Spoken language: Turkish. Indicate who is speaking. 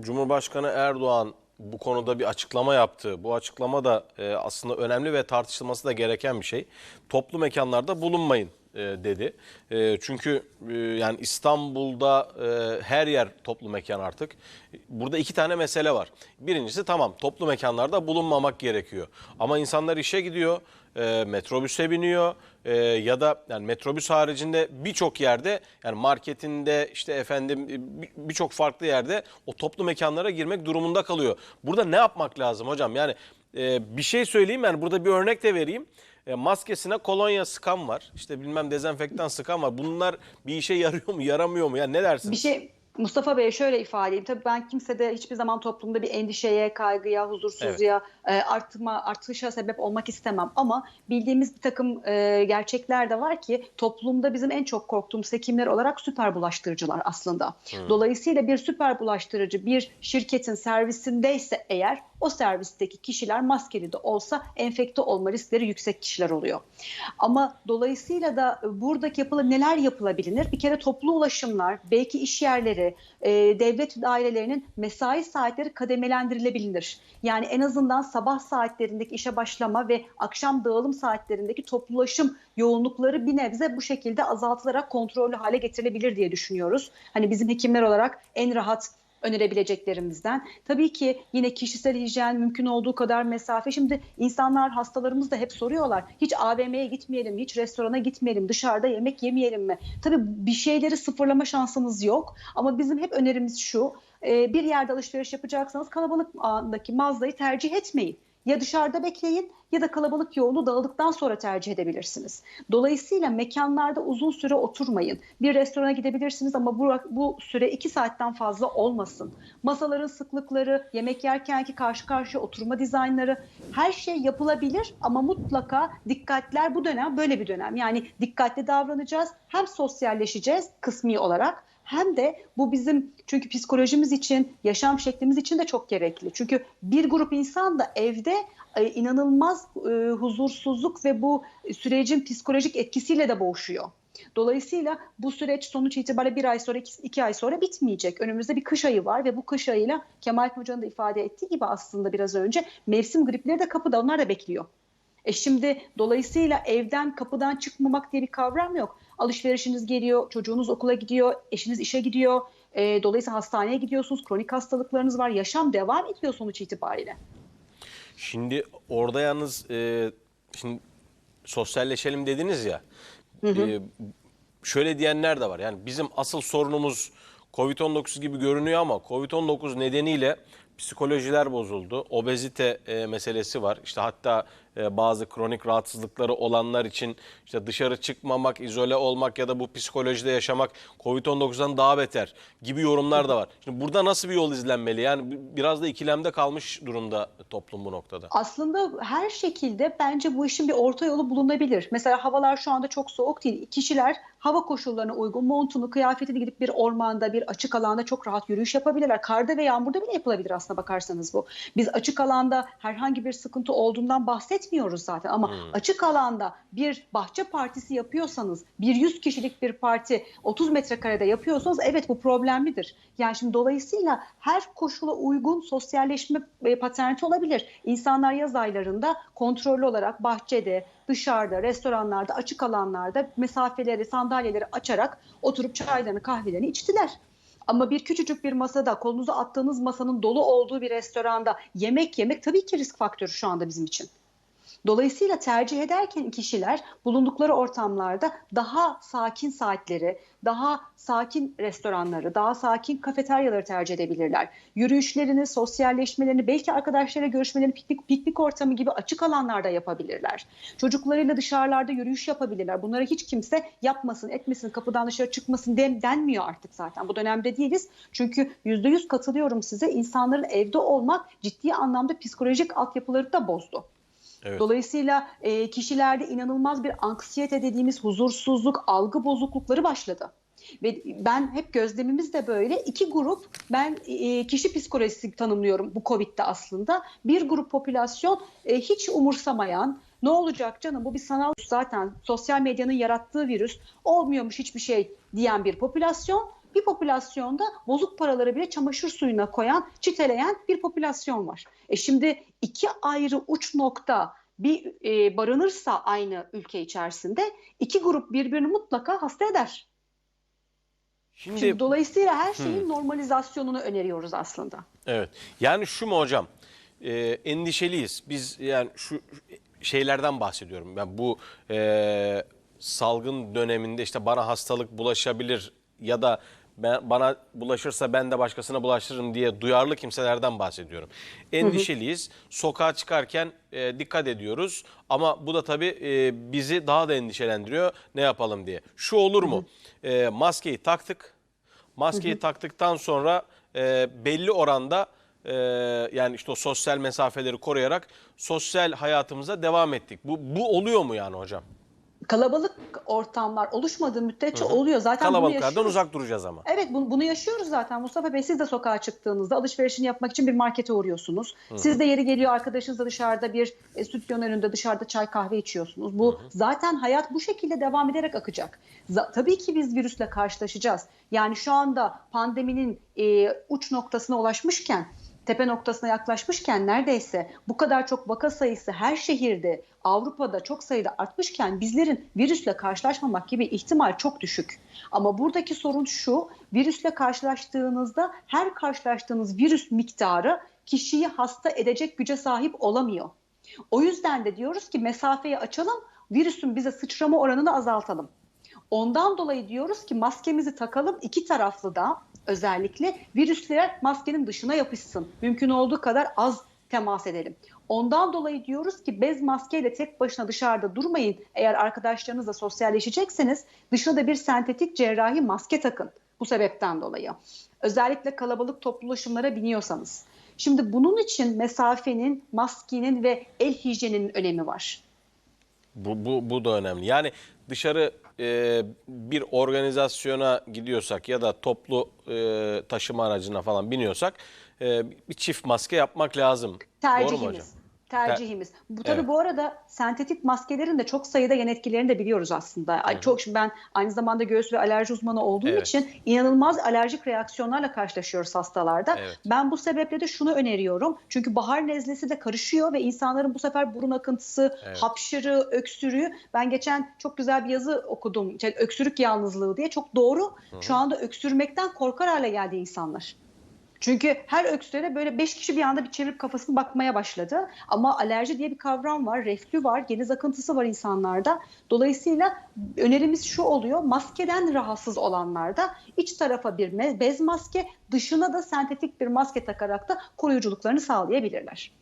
Speaker 1: Cumhurbaşkanı Erdoğan bu konuda bir açıklama yaptı. Bu açıklama da e, aslında önemli ve tartışılması da gereken bir şey. Toplu mekanlarda bulunmayın e, dedi. E, çünkü e, yani İstanbul'da her yer toplu mekan artık. Burada iki tane mesele var. Birincisi tamam toplu mekanlarda bulunmamak gerekiyor. Ama insanlar işe gidiyor, e, metrobüse biniyor ya da yani metrobüs haricinde birçok yerde yani marketinde işte efendim bir- birçok farklı yerde o toplu mekanlara girmek durumunda kalıyor. Burada ne yapmak lazım hocam? Yani bir şey söyleyeyim yani burada bir örnek de vereyim. E, maskesine kolonya sıkan var. İşte bilmem dezenfektan sıkan var. Bunlar bir işe yarıyor mu, yaramıyor mu? Yani ne dersin?
Speaker 2: Bir şey Mustafa Bey şöyle ifade edeyim. Tabii ben kimsede hiçbir zaman toplumda bir endişeye, kaygıya, huzursuzluğa, e, artma, artışa sebep olmak istemem. Ama bildiğimiz bir takım e, gerçekler de var ki toplumda bizim en çok korktuğumuz hekimler olarak süper bulaştırıcılar aslında. Dolayısıyla bir süper bulaştırıcı bir şirketin servisindeyse eğer o servisteki kişiler maskeli de olsa enfekte olma riskleri yüksek kişiler oluyor. Ama dolayısıyla da buradaki yapıla neler yapılabilir? Bir kere toplu ulaşımlar, belki iş yerleri, e, devlet dairelerinin mesai saatleri kademelendirilebilir. Yani en azından sabah saatlerindeki işe başlama ve akşam dağılım saatlerindeki toplu ulaşım yoğunlukları bir nebze bu şekilde azaltılarak kontrollü hale getirilebilir diye düşünüyoruz. Hani bizim hekimler olarak en rahat önerebileceklerimizden. Tabii ki yine kişisel hijyen mümkün olduğu kadar mesafe. Şimdi insanlar hastalarımız da hep soruyorlar. Hiç AVM'ye gitmeyelim, hiç restorana gitmeyelim, dışarıda yemek yemeyelim mi? Tabii bir şeyleri sıfırlama şansımız yok. Ama bizim hep önerimiz şu. Bir yerde alışveriş yapacaksanız kalabalık andaki mağazayı tercih etmeyin. Ya dışarıda bekleyin ya da kalabalık yoğunluğu dağıldıktan sonra tercih edebilirsiniz. Dolayısıyla mekanlarda uzun süre oturmayın. Bir restorana gidebilirsiniz ama bu, bu süre iki saatten fazla olmasın. Masaların sıklıkları, yemek yerkenki karşı karşıya oturma dizaynları her şey yapılabilir ama mutlaka dikkatler bu dönem böyle bir dönem. Yani dikkatli davranacağız. Hem sosyalleşeceğiz kısmi olarak hem de bu bizim çünkü psikolojimiz için, yaşam şeklimiz için de çok gerekli. Çünkü bir grup insan da evde e, inanılmaz e, huzursuzluk ve bu sürecin psikolojik etkisiyle de boğuşuyor. Dolayısıyla bu süreç sonuç itibariyle bir ay sonra, iki, iki ay sonra bitmeyecek. Önümüzde bir kış ayı var ve bu kış ayıyla Kemal Hoca'nın da ifade ettiği gibi aslında biraz önce mevsim gripleri de kapıda, onlar da bekliyor. E şimdi dolayısıyla evden kapıdan çıkmamak diye bir kavram yok. Alışverişiniz geliyor, çocuğunuz okula gidiyor, eşiniz işe gidiyor. E, dolayısıyla hastaneye gidiyorsunuz, kronik hastalıklarınız var. Yaşam devam ediyor sonuç itibariyle.
Speaker 1: Şimdi orada yalnız e, şimdi sosyalleşelim dediniz ya. e, şöyle diyenler de var. Yani bizim asıl sorunumuz Covid-19 gibi görünüyor ama Covid-19 nedeniyle psikolojiler bozuldu. Obezite e, meselesi var. İşte hatta bazı kronik rahatsızlıkları olanlar için işte dışarı çıkmamak, izole olmak ya da bu psikolojide yaşamak Covid-19'dan daha beter gibi yorumlar da var. Şimdi burada nasıl bir yol izlenmeli? Yani bi- biraz da ikilemde kalmış durumda toplum bu noktada.
Speaker 2: Aslında her şekilde bence bu işin bir orta yolu bulunabilir. Mesela havalar şu anda çok soğuk değil. Kişiler hava koşullarına uygun montunu, kıyafetini gidip bir ormanda, bir açık alanda çok rahat yürüyüş yapabilirler. Karda ve yağmurda bile yapılabilir aslında bakarsanız bu. Biz açık alanda herhangi bir sıkıntı olduğundan bahsetmiyoruz zaten ama açık alanda bir bahçe partisi yapıyorsanız, bir 100 kişilik bir parti 30 metrekarede yapıyorsanız evet bu problemlidir. Yani şimdi dolayısıyla her koşula uygun sosyalleşme e, paternite olabilir. İnsanlar yaz aylarında kontrollü olarak bahçede, dışarıda, restoranlarda, açık alanlarda mesafeleri, sandalyeleri açarak oturup çaylarını, kahvelerini içtiler. Ama bir küçücük bir masada, kolunuzu attığınız masanın dolu olduğu bir restoranda yemek yemek tabii ki risk faktörü şu anda bizim için. Dolayısıyla tercih ederken kişiler bulundukları ortamlarda daha sakin saatleri, daha sakin restoranları, daha sakin kafeteryaları tercih edebilirler. Yürüyüşlerini, sosyalleşmelerini, belki arkadaşlarıyla görüşmelerini piknik, piknik ortamı gibi açık alanlarda yapabilirler. Çocuklarıyla dışarılarda yürüyüş yapabilirler. Bunları hiç kimse yapmasın, etmesin, kapıdan dışarı çıkmasın den, denmiyor artık zaten. Bu dönemde değiliz. Çünkü %100 katılıyorum size. İnsanların evde olmak ciddi anlamda psikolojik altyapıları da bozdu.
Speaker 1: Evet.
Speaker 2: Dolayısıyla e, kişilerde inanılmaz bir anksiyete dediğimiz huzursuzluk, algı bozuklukları başladı. Ve ben hep gözlemimiz de böyle iki grup ben e, kişi psikolojisi tanımlıyorum bu Covid'de aslında. Bir grup popülasyon e, hiç umursamayan ne olacak canım bu bir sanal zaten sosyal medyanın yarattığı virüs olmuyormuş hiçbir şey diyen bir popülasyon. Bir popülasyonda bozuk paraları bile çamaşır suyuna koyan, çiteleyen bir popülasyon var. E şimdi iki ayrı uç nokta bir e, barınırsa aynı ülke içerisinde iki grup birbirini mutlaka hasta eder.
Speaker 1: Şimdi,
Speaker 2: Şimdi dolayısıyla her şeyin normalizasyonunu öneriyoruz aslında.
Speaker 1: evet. Yani şu mu hocam? Ee, endişeliyiz. Biz yani şu şeylerden bahsediyorum. Ben bu e, salgın döneminde işte bana hastalık bulaşabilir ya da ben, bana bulaşırsa ben de başkasına bulaştırırım diye duyarlı kimselerden bahsediyorum. Endişeliyiz. Sokağa çıkarken e, dikkat ediyoruz ama bu da tabii e, bizi daha da endişelendiriyor. Ne yapalım diye. Şu olur mu? E, maskeyi taktık. Maskeyi taktıktan sonra e, belli oranda e, yani işte o sosyal mesafeleri koruyarak sosyal hayatımıza devam ettik. Bu, bu oluyor mu yani hocam?
Speaker 2: Kalabalık ortamlar oluşmadığı müddetçe oluyor. Zaten
Speaker 1: Kalabalıklardan uzak duracağız ama.
Speaker 2: Evet bunu, bunu yaşıyoruz zaten Mustafa Bey. Siz de sokağa çıktığınızda alışverişini yapmak için bir markete uğruyorsunuz. Siz de yeri geliyor arkadaşınızla dışarıda bir e, stüdyonun önünde dışarıda çay kahve içiyorsunuz. Bu zaten hayat bu şekilde devam ederek akacak. Za- tabii ki biz virüsle karşılaşacağız. Yani şu anda pandeminin e, uç noktasına ulaşmışken tepe noktasına yaklaşmışken neredeyse bu kadar çok vaka sayısı her şehirde Avrupa'da çok sayıda artmışken bizlerin virüsle karşılaşmamak gibi ihtimal çok düşük. Ama buradaki sorun şu virüsle karşılaştığınızda her karşılaştığınız virüs miktarı kişiyi hasta edecek güce sahip olamıyor. O yüzden de diyoruz ki mesafeyi açalım virüsün bize sıçrama oranını azaltalım. Ondan dolayı diyoruz ki maskemizi takalım iki taraflı da özellikle virüsler maskenin dışına yapışsın. Mümkün olduğu kadar az temas edelim. Ondan dolayı diyoruz ki bez maskeyle tek başına dışarıda durmayın. Eğer arkadaşlarınızla sosyalleşecekseniz dışına da bir sentetik cerrahi maske takın. Bu sebepten dolayı. Özellikle kalabalık toplu biniyorsanız. Şimdi bunun için mesafenin, maskenin ve el hijyeninin önemi var.
Speaker 1: Bu, bu, bu da önemli. Yani dışarı e, bir organizasyona gidiyorsak ya da toplu e, taşıma aracına falan biniyorsak e, bir çift maske yapmak lazım. Doğru mu hocam?
Speaker 2: Tercihimiz. Tercihimiz. Bu tabii
Speaker 1: Evet.
Speaker 2: bu arada sentetik maskelerin de çok sayıda yan etkilerini de biliyoruz aslında. Ay, Çok şimdi ben aynı zamanda göğüs ve alerji uzmanı olduğum
Speaker 1: Evet.
Speaker 2: için inanılmaz alerjik reaksiyonlarla karşılaşıyoruz hastalarda.
Speaker 1: Evet.
Speaker 2: Ben bu sebeple de şunu öneriyorum. Çünkü bahar nezlesi de karışıyor ve insanların bu sefer burun akıntısı,
Speaker 1: Evet.
Speaker 2: hapşırığı, öksürüğü. Ben geçen çok güzel bir yazı okudum. Şey, öksürük yalnızlığı diye. Çok doğru. Şu anda öksürmekten korkar hale geldi insanlar. Çünkü her öksürüğe böyle 5 kişi bir anda bir çevirip kafasını bakmaya başladı. Ama alerji diye bir kavram var, reflü var, geniz akıntısı var insanlarda. Dolayısıyla önerimiz şu oluyor, maskeden rahatsız olanlarda iç tarafa bir bez maske, dışına da sentetik bir maske takarak da koruyuculuklarını sağlayabilirler.